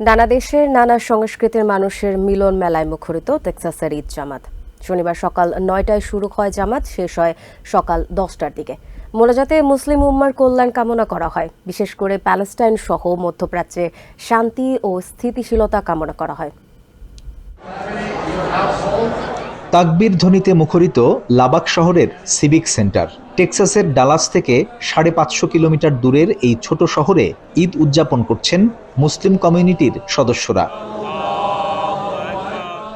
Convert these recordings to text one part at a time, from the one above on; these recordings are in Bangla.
নানা দেশের নানা সংস্কৃতির মানুষের মিলন মেলায় মুখরিত টেক্সাসের ঈদ জামাত। শনিবার সকাল নয়টায় শুরু হয় জামাত, শেষ হয় সকাল দশটার দিকে। মোনাজাতে মুসলিম উম্মার কল্যাণ কামনা করা হয়। বিশেষ করে প্যালেস্টাইন সহ মধ্যপ্রাচ্যে শান্তি ও স্থিতিশীলতা কামনা করা হয়। তাকবীর ধ্বনিতে মুখরিত লাবাক শহরের সিভিক সেন্টার। টেক্সাসের ডালাস থেকে সাড়ে পাঁচশো কিলোমিটার দূরের এই ছোট শহরে ঈদ উদযাপন করছেন মুসলিম কমিউনিটির সদস্যরা।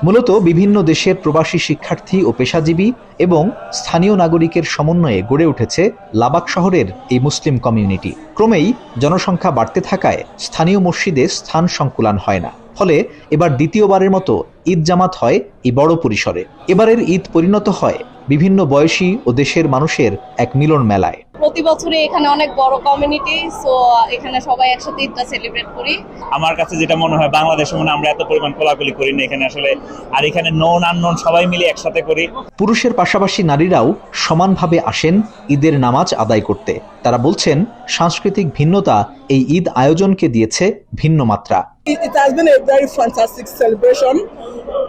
মূলত বিভিন্ন দেশের প্রবাসী শিক্ষার্থী ও পেশাজীবী এবং স্থানীয় নাগরিকের সমন্বয়ে গড়ে উঠেছে লাবাক শহরের এই মুসলিম কমিউনিটি। ক্রমেই জনসংখ্যা বাড়তে থাকায় স্থানীয় মসজিদে স্থান সংকুলান হয় না। ফলে এবার দ্বিতীয়বারের মতো ঈদ জামাত হয় এই বড় পরিসরে। এবারের ঈদ পরিণত হয় বিভিন্ন বয়সী ও দেশের মানুষের এক মিলন মেলায়। প্রতি বছরে এখানে অনেক বড় কমিউনিটি সো এখানে সবাই একসাথে ঈদটা সেলিব্রেট করি। আমার কাছে যেটা মনে হয় বাংলাদেশে মনে আমরা এত পরিমাণ কোলাকুলি করি না এখানে আসলে। আর এখানে নন আননোন সবাই মিলে একসাথে করি। পুরুষের পাশাপাশি নারীরাও সমানভাবে আসেন ঈদের নামাজ আদায় করতে। তারা বলছেন সাংস্কৃতিক ভিন্নতা এই ঈদ আয়োজনকে দিয়েছে ভিন্ন মাত্রা। It, it has been a very fantastic celebration.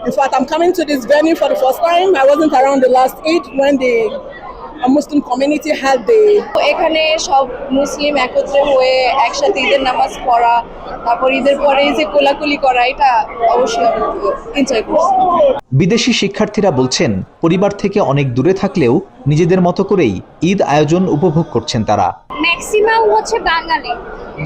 In fact, I'm coming to this venue for the first time. I wasn't around the last Eid when the a Muslim community had the তো এখানে সব মুসলিম একত্রে হয়ে একসাথে ঈদের নামাজ পড়া তারপর ঈদের পরে এই যে কোলাকুলি করা এটা অবশ্যই এনজয় করছি বিদেশি শিক্ষার্থীরা বলছেন পরিবার থেকে অনেক দূরে থাকলেও নিজেদের মতো করেই ঈদ আয়োজন উপভোগ করছেন তারা ম্যাক্সিমাম হচ্ছে বাঙালি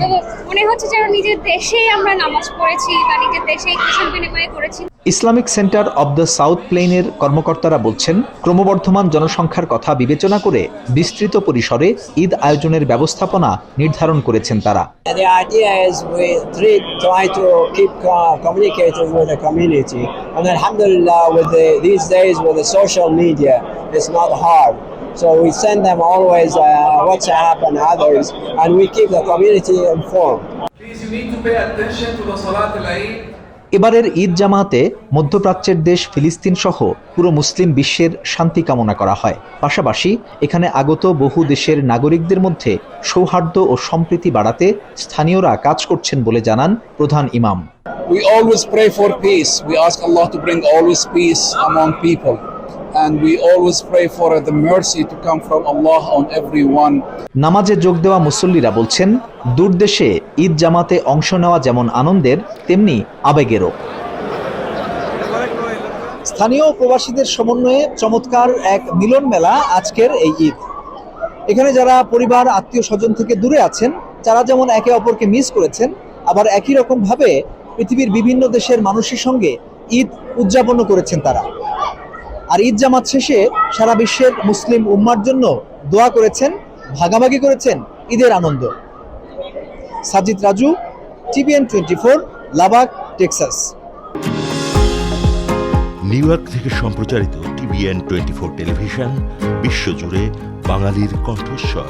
তো মনে হচ্ছে যেন নিজের দেশেই আমরা নামাজ পড়েছি বা নিজের দেশেই কুশল বিনিময় করেছি। Islamic centre of the south প্লেনের কর্মকর্তারা বলছেন ক্রমবর্ধমান জনসংখ্যার কথা বিবেচনা করে বিস্তৃত পরিসরে ঈদ আয়োজনের ব্যবস্থাপনা নির্ধারণ করেছেন তারা। The idea is we try, try to keep communicating with the community, and Alhamdulillah, with the, these days with the social media, it's not hard. So we send them always uh, WhatsApp and others, and we keep the community informed. Please, you need to pay attention to the Salat al-Eid. এবারের ঈদ জামাতে মধ্যপ্রাচ্যের দেশ ফিলিস্তিন সহ পুরো মুসলিম বিশ্বের শান্তি কামনা করা হয় পাশাপাশি এখানে আগত বহু দেশের নাগরিকদের মধ্যে সৌহার্দ্য ও সম্প্রীতি বাড়াতে স্থানীয়রা কাজ করছেন বলে জানান প্রধান ইমাম we always pray for peace. We ask Allah to bring always peace among people. And we always pray for the mercy to come from Allah on everyone. নামাজে যোগ দেওয়া মুসল্লিরা বলছেন দূরদেশে ঈদ জামাতে অংশ নেওয়া যেমন আনন্দের তেমনি আবেগেরও। স্থানীয় প্রবাসীদের সমন্বয়ে চমৎকার এক মিলন মেলা আজকের এই ঈদ। এখানে যারা পরিবার আত্মীয় স্বজন থেকে দূরে আছেন যারা যেমন একে অপরকে মিস করেছেন আবার একই রকম ভাবে পৃথিবীর বিভিন্ন দেশের মানুষের সঙ্গে ঈদ উদযাপন করেছেন তারা। আর ঈদ জামাত শেষে সারা বিশ্বের মুসলিম উম্মার জন্য দোয়া করেছেন, ভাগাভাগি করেছেন ঈদের আনন্দ। Sajid Raju, TVN twenty four Lubbock Texas. New York সম্প্রচারিত টিভিএন টোয়েন্টি ফোর টেলিভিশন, বিশ্বজুড়ে বাঙালির কণ্ঠস্বর।